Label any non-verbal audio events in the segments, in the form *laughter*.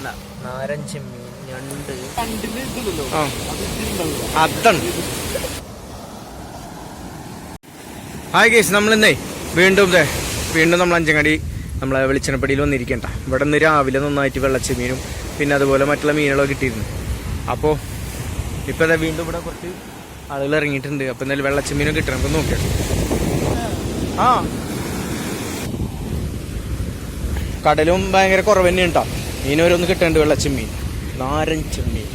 അല്ല നാരൻ ചെമ്മീൻ ഞണ്ട്. Hi case നമ്മളിന്നേ വീണ്ടും വീണ്ടും നമ്മൾ അഞ്ചങ്ങാടി നമ്മളെ വെളിച്ചെണ്ണപ്പടിയിൽ വന്നിരിക്കണ്ട ഇവിടെ നിന്ന് രാവിലെ നന്നായിട്ട് വെള്ളച്ചെമ്മീനും പിന്നെ അതുപോലെ മറ്റുള്ള മീനുകളൊക്കെ കിട്ടിയിരുന്നു. അപ്പോൾ ഇപ്പോൾ അതെ വീണ്ടും ഇവിടെ കുറച്ച് ആളുകൾ ഇറങ്ങിയിട്ടുണ്ട്. അപ്പോൾ എന്തായാലും വെള്ളച്ചെമ്മീനും കിട്ടണം. നമുക്ക് നോക്കിയാൽ ആ. കടലും ഭയങ്കര കുറവ് തന്നെ മീനോരൊന്ന് കിട്ടേണ്ട വെള്ളച്ചെമ്മീൻ നാരൻ ചെമ്മീൻ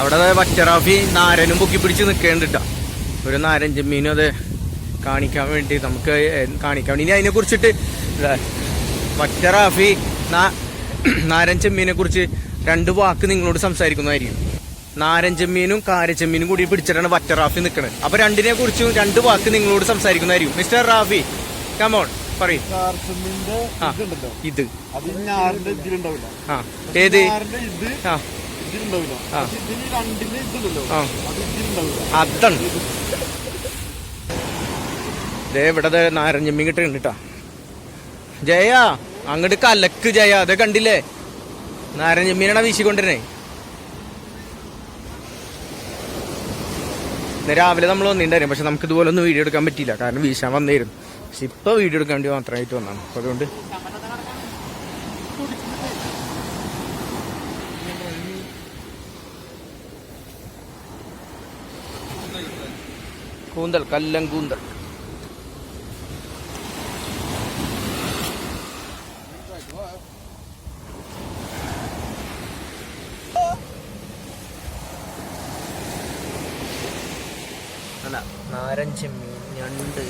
അവിടെ വറ്ററാഫി നാരനും പൊക്കി പിടിച്ച് നിൽക്കേണ്ടിട്ട ഒരു നാരൻ ചെമ്മീനും അത് കാണിക്കാൻ വേണ്ടി നമുക്ക് കാണിക്കാൻ വേണ്ടി. ഇനി അതിനെ കുറിച്ചിട്ട് വറ്ററാഫി *clears throat* നാരൻ ചെമ്മീനെ കുറിച്ച് രണ്ട് വാക്ക് നിങ്ങളോട് സംസാരിക്കുന്നതായിരിക്കും. നാരഞ്ചമ്മീനും കാരച്ചമ്മീനും കൂടി പിടിച്ചിട്ടാണ് വറ്റ റാഫി നിൽക്കുന്നത് അപ്പൊ രണ്ടിനെ കുറിച്ചും രണ്ട് വാക്ക് നിങ്ങളോട് സംസാരിക്കുന്നതായിരിക്കും. മിസ്റ്റർ റാഫി കമോൺ പറയും. ഇത്. ആ ഏത്? ആ. അതാണ്. ദേ ഇവിടെ ദേ നാരൻ ചെമ്മീൻ കിട്ടുന്നുണ്ട് കേട്ടാ ജയ അങ്ങോട്ട് കലക്ക് ജയ. അത് കണ്ടില്ലേ? നാരൻ ചെമ്മീനാണ് വീശിക്കൊണ്ടിരുന്നേ? ഇന്ന് രാവിലെ നമ്മൾ വന്നിട്ടുണ്ടായിരുന്നു പക്ഷെ നമുക്ക് ഇതുപോലെ ഒന്നും വീഡിയോ എടുക്കാൻ പറ്റിയില്ല. കാരണം വീശാൻ വന്നിരുന്നു പക്ഷെ ഇപ്പൊ വീഡിയോ എടുക്കാൻ വേണ്ടി മാത്രമായിട്ട് വന്നാണ്. അപ്പൊ അതുകൊണ്ട് കൂന്തൽ കല്ലം കൂന്തൽ. അല്ല നാരൻ ചെമ്മീൻ ഞണ്ട്.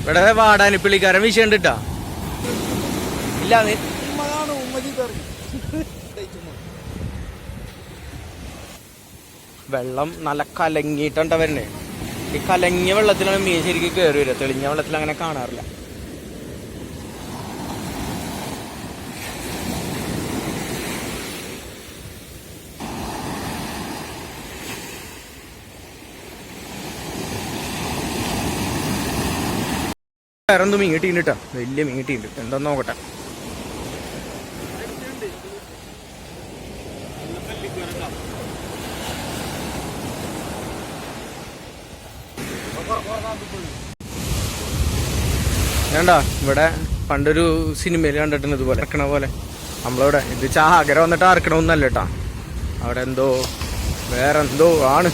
ഇവിടെ വാടാനി കരം വീശുന്നുണ്ട് ട്ടാ. ഇല്ല വെള്ളം നല്ല കലങ്ങിയിട്ടണ്ട വരണേ ഈ കലങ്ങിയ വെള്ളത്തിലാണ് മീൻ ശരിക്കും കയറി വരിക. തെളിഞ്ഞ വെള്ളത്തിൽ അങ്ങനെ കാണാറില്ല. വേറെന്തും മീൻ കിട്ടിയിട്ടാ വലിയ മീൻ കിട്ടിയിട്ടുണ്ട്. എന്താന്ന് നോക്കട്ടെ. വേണ്ട ഇവിടെ പണ്ടൊരു സിനിമയിൽ കണ്ടിട്ടുണ്ട് ഇതുപോലെ ഇറക്കണ പോലെ. നമ്മളിവിടെ ഇത് ചാ ആഗ്രഹം വന്നിട്ട് അറക്കണമെന്നല്ല കേട്ടാ. അവിടെ എന്തോ വേറെന്തോ ആണ്.